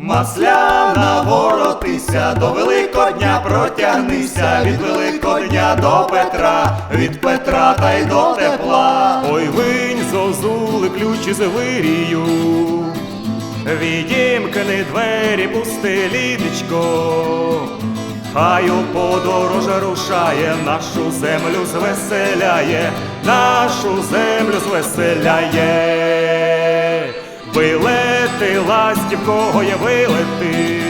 Масляна воротися, до Великодня протягнися, від Великодня до Петра, від Петра та й до тепла. Ой, винь зозули ключі з вирію, відімкни двері, пусти літочко, хай у подорож рушає, нашу землю звеселяє, нашу землю звеселяє. Вилети ластівкого є вилети,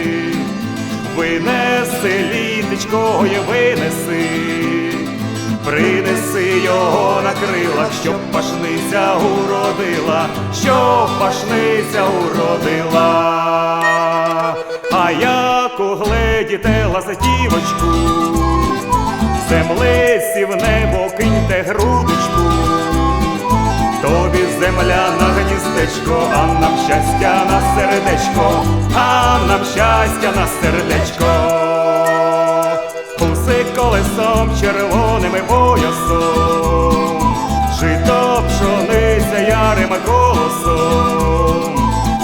винеси літочко є винеси. Принеси його на крилах, щоб пашниця уродила, щоб пашниця уродила. А як угледіте лазатівочку, землиці в небо киньте грудочку, тобі земля на гніздечко, а нам щастя на сердечко, а нам щастя на сердечко. Уси колесом червоним поясом, жито пшониця ярим колосом.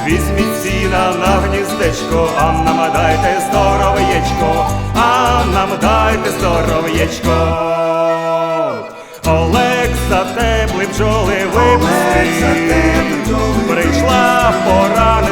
Візьміть сіна на гніздечко, а нам дайте здоров'ячко, а нам дайте здоров'ячко. Бджоли випусти, прийшла пора